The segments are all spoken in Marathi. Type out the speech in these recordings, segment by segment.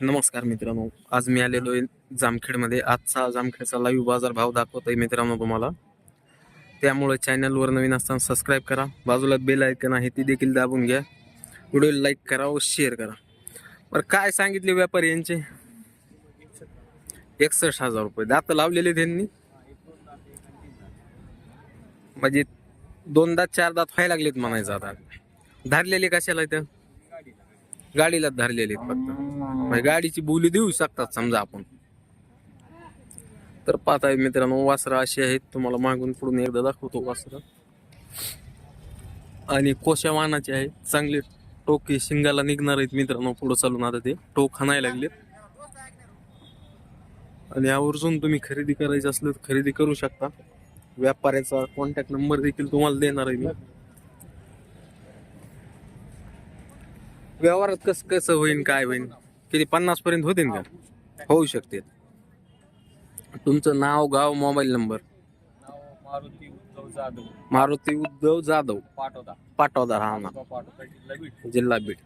नमस्कार मित्रांनो आज मी आलेलो आहे जामखेडमध्ये. आजचा जामखेडचा लाईव्ह बाजार भाव दाखवत आहे मित्रांनो तुम्हाला. त्यामुळे चॅनलवर नवीन असताना सबस्क्राईब करा. बाजूला बेल ऐकन आहे ती देखील दाबून घ्या. व्हिडिओ लाईक करा व शेअर करा. बरं काय सांगितले व्यापारी यांचे? एकसष्ट हजार रुपये. दात लावलेले त्यांनी. म्हणजे दोन दात चार दात व्हायला लागलेत म्हणायचं आता. धरलेले कशाला इथं? गाडीला धरलेले आहेत फक्त. म्हणजे गाडीची बोली देऊ शकतात समजा आपण. तर पाहताय मित्रांनो वासरं अशी आहेत. तुम्हाला मागून पुढून एकदा दाखवतो वासरं. आणि कोशा वाहनाचे आहेत. चांगले टोके शिंगाला निघणार आहेत मित्रांनो पुढं चालून आता ते टोक हाणायला लागलेत. आणि आवर्जून तुम्ही खरेदी करायची असलं तर खरेदी करू शकता. व्यापाऱ्याचा कॉन्टॅक्ट नंबर देखील तुम्हाला देणार आहे मी. व्यवहारात कसं कसं होईल काय होईल किती पन्नास पर्यंत होतील का? होऊ शकते. तुमचं नाव गाव मोबाईल नंबर? मारुती उद्धव जाधव. मारुती उद्धव जाधव पाटोदा राहणार पाठवता. जिल्हा बीड. जिल्हा बीड.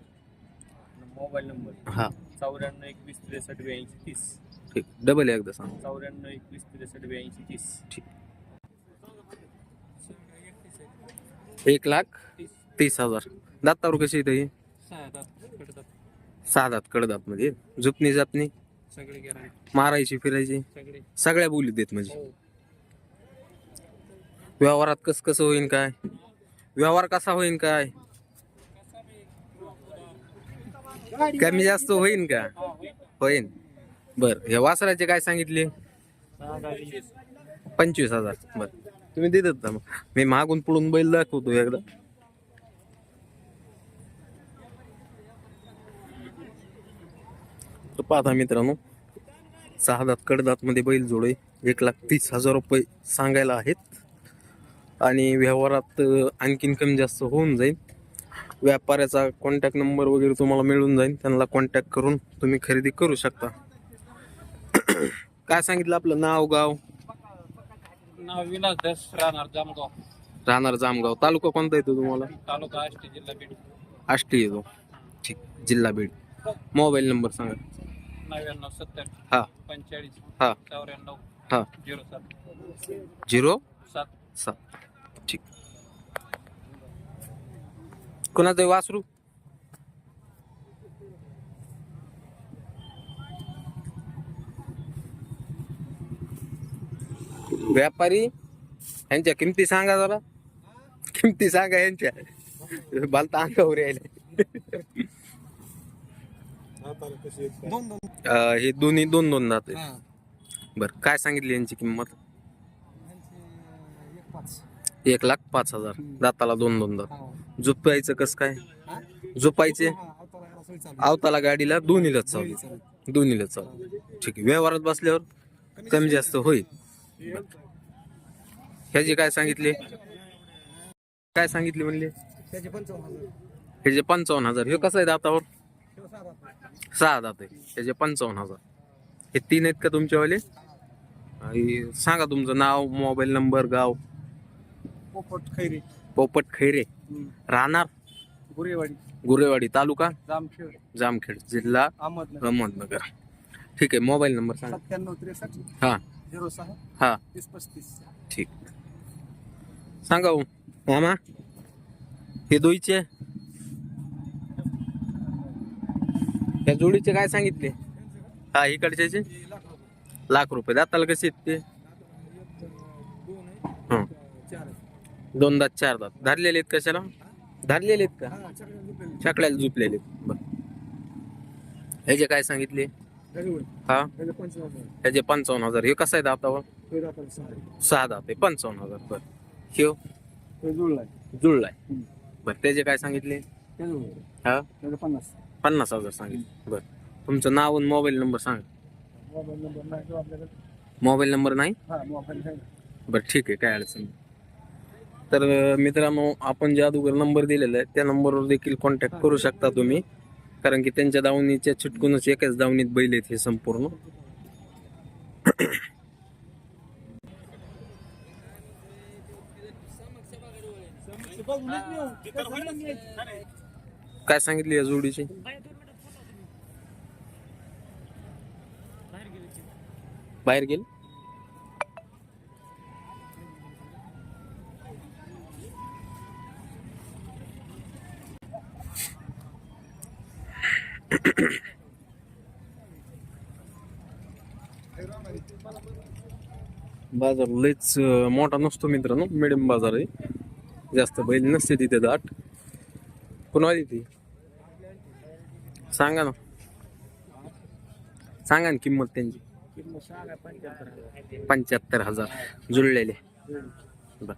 Mobile number. हा. चौऱ्याण्णव एकवीस त्रेसष्ट ब्याऐंशी तीस. ठीक. डबल एकदा सांग. चौऱ्याण्णव एकवीस त्रेसष्ट ब्याऐंशी तीस. एक लाख तीस हजार. दातावर कशी येते ही सहा दात कडदात मध्ये झुपणी जापणी? मारायची फिरायची? सगळे. सगळ्या बोली देत म्हणजे? व्यवहारात कस कसं होईन काय? व्यवहार कसा होईन काय? कमी जास्त होईन का? होईन. बर हे वासराचे काय सांगितले? पंचवीस हजार. बर. तुम्ही देतात ना मग. मी मागून पुढून बैल दाखवतो एकदा. तर पाहता मित्रांनो सहा दात कडदात मध्ये बैल जोडे एक लाख तीस हजार रुपये सांगायला आहेत. आणि व्यवहारात आणखीन कमी जास्त होऊन जाईल. व्यापाऱ्याचा कॉन्टॅक्ट नंबर वगैरे तुम्हाला मिळून जाईल. त्यांना कॉन्टॅक्ट करून तुम्ही खरेदी करू शकता. काय सांगितलं आपलं? नाव गाव? नाव विलास दस राहणार जामगाव. राहणार जामगाव. तालुका कोणता येतो तुम्हाला? तालुका आष्टी जिल्हा बीड. आष्टी येतो. ठीक. जिल्हा बीड. मोबाईल नंबर सांगा. नव्याण्णव सत्तर हा. पंचेचाळीस हा. चौऱ्याण्णव हा. झिरो सात. झिरो सात. सात. ठीक. कोणाचं आहे? वासरू? व्यापारी? यांच्या किमती सांगा जरा. किमती सांगा यांच्या. बालता अंगावर यायला. अं, हे दोन्ही दोन दोन दात आहेत. बर काय सांगितली यांची किंमत? एक लाख पाच हजार. दाताला दोन दोन दात. झोपायचं कस काय? झोपायचे? आवताला गाडीला दोन्हीला चालू. दोन्हीला चालू. ठीक आहे. व्यवहारात बसल्यावर कमी जास्त होईल. ह्याची काय सांगितले? काय सांगितले म्हणले? ह्याचे पंचावन्न हजार. हे कसं आहे दातावर? सहा दात आहे ह्याचे पंचावन्न हजार. हे तीन आहेत का तुमच्यावाले आणि सांगा तुमचं नाव मोबाईल नंबर गाव. पोपट खैरे. पोपट खैरे. राहणार? गुरेवाडी. गुरेवाडी तालुका? जामखेड. जामखेड जिल्हा अहमदनगर. अहमदनगर. ठीक आहे मोबाईल नंबर सांगा. सत्त्याण्णव त्रेसष्ट. हा. झिरो सहा. हा. तीस पस्तीस. ठीक. सांगा हो. मामा हे दोईचे? या जोडीचे काय सांगितले? हा इकडच्याचे? लाख रुपये. दाताला कसे आहेत ते? हं. दोन दात चार दात. धरलेले आहेत कशाला? धरलेले आहेत का? छकड्याला झुपलेले आहेत. बर. ह्याचे काय सांगितले? हा? ह्याचे पंचावन्न हजार. हे कसं आहे दातावर? सहा दात आहे. पंचावन्न हजार. बर. ह्यो जुळलाय बर त्याचे काय सांगितले? हा? पन्नास. पन्नास हजार सांगितले. बर. तुमचं नाव आणि मोबाईल नंबर सांगा. मोबाईल नंबर नाही तो आपल्याकडे. मोबाईल नंबर नाही? हा मोबाईल आहे बरं ठीक आहे काय अडचण नाही. तर अं, मित्रांनो आपण ज्या अगोदर नंबर दिलेला आहे त्या नंबरवर देखील कॉन्टॅक्ट करू शकता तुम्ही. कारण की त्यांच्या दावणीच्या चिटकूनच एकाच दावणीत बैल आहेत हे संपूर्ण. काय सांगितली या जोडीची? बाहेर गेल. बाजार लयच मोठा नसतो मित्रांनो. मिडियम बाजार आहे. जास्त बैल नसते तिथे दाट. कुणाली ती? सांगा ना. सांगा ना किंमत त्यांची. पंच्याहत्तर हजार. जुळलेले. बर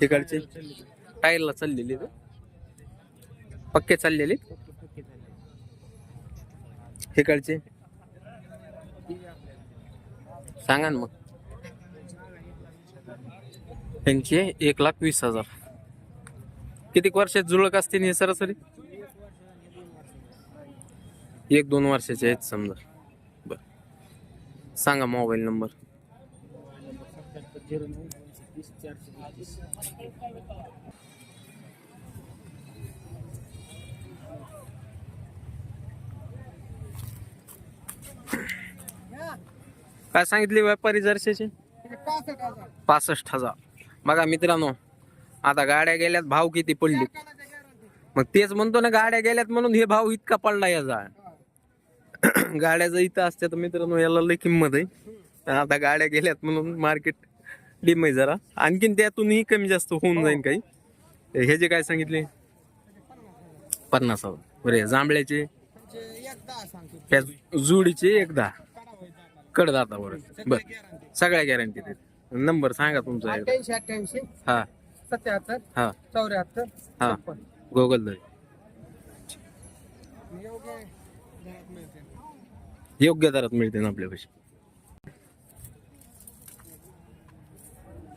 तिकडचे. टायरला चाललेले पक्के चाललेले? तिकडचे. सांगा ना मग. त्यांचे एक लाख वीस हजार. किती वर्षात जुळक असते हे सरासरी? एक दोन वर्षाचे आहेत समजा. बर. सांगा मोबाईल नंबर. काय सांगितले व्यापारी जर्शीचे? पासष्ट हजार. बघा मित्रांनो आता गाड्या गेल्यात भाव किती पडली? मग तेच म्हणतो ना गाड्या गेल्यात म्हणून हे भाव इतका पडला याचा. गाड्या जर इथं असत्या तर मित्रांनो याला लय किंमत आहे. आता गाड्या गेल्यात म्हणून मार्केट डिम आहे जरा. आणखीन त्यातूनही कमी जास्त होऊन जाईल काही. हे जे काय सांगितले? पन्नास हजार बरे जांभळ्याचे? जुडीचे एकदा कडदातावर बर. सगळ्या गॅरंटी नंबर सांगा तुमचा हा. सत्याहत्तर हा. चौऱ्याहत्तर हा. छप्पन. गोगल योग्य दरात मिळते. योग्य दरात मिळते ना आपल्या पैसे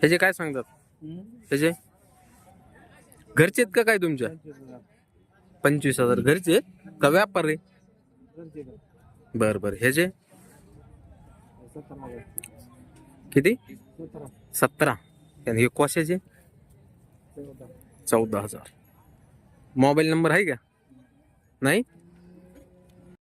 ह्याचे काय सांगतात? ह्याचे? घरचे आहेत का काय तुमच्या? पंचवीस हजार घरचे आहेत? का व्यापार आहे बर बर. ह्याचे? किती? सतरा. आणि हे कोशाचे? चौदा हजार. मोबाईल नंबर आहे का? नाही?